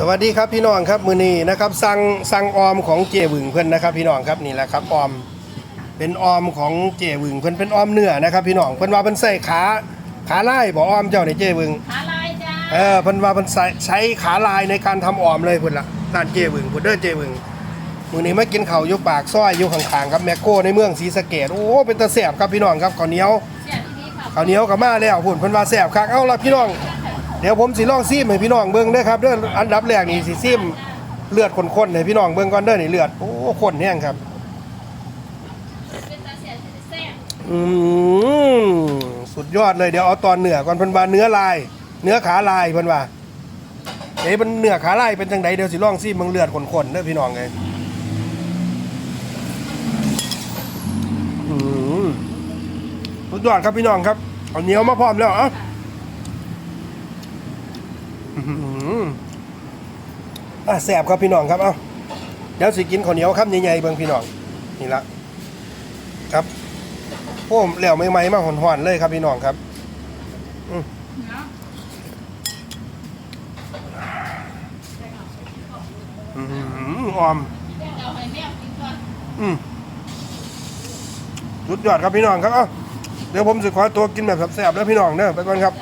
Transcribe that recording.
สวัสดีครับพี่น้องครับมือนี้นะครับสั่งสั่งออมของเจวึงเพื่อนนะครับ พี่น้องครับนี่แหละครับออมเป็นออมของเจวึงเพื่อนเป็นออมเนื้อนะครับ พี่น้องเพื่อนว่าเพิ่นใส่ขาขาลายบ่ออมเจ้าในเจวึงขาลายจ้าเออเพิ่นว่าเพิ่นใส่ใช้ขาลายในการทำออมเลยเพิ่นละร้านเจวึงเพิ่นเด้อเจวึงมือนี้มากินข้าวอยู่ปากซอยอยู่ข้างๆครับแมคโครในเมืองศรีสะเกษโอ้เป็นตาแซ่บครับพี่น้องครับข้าวเหนียวเสียทีนี้ค่ะข้าวเหนียวกับมาแล้วพุ่นเพิ่นว่าแซ่บคักเอ้าล่ะพี่น้อง เดี๋ยวผมสิลองซิมให้พี่น้องเบิ่งเด้อครับเด้ออันดับแรกนี่สิซิมเลือดข้นๆให้พี่น้องเบิ่งก่อนเด้อนี่เลือดโอ้ข้นแห้งครับ เป็นตาเสียแซ่บอืมสุดยอดเลยเดี๋ยวเอาตอนเนื้อก่อนเพิ่นว่าเนื้อลาย เนื้อขาลายเพิ่นว่าเอ้มันเนื้อขาลายเป็นจังไดเดี๋ยวสิลองซิมเบิ่งเลือดข้นๆเด้อพี่น้องเอ้ยอืมสุดยอดครับพี่น้องครับเอาเหนียวมาพร้อมแล้วเอ้าอื้อหื อะแสบครับพี่น้องครับ เอ้าเดี๋ยวสิกินข้าวเหนียวครับใหญ่ๆเบิ่งพี่น้อง นี่ละครับโอ้เหลวใหม่ๆมาหอนๆเลยครับพี่น้องครับอือหืออมอ่อนอืมสุดยอดครับพี่น้องครับ เอ้าเดี๋ยวผมสิขอตัวกินแบบแซ่บๆแล้วพี่น้องเด้อไปก่อนครับ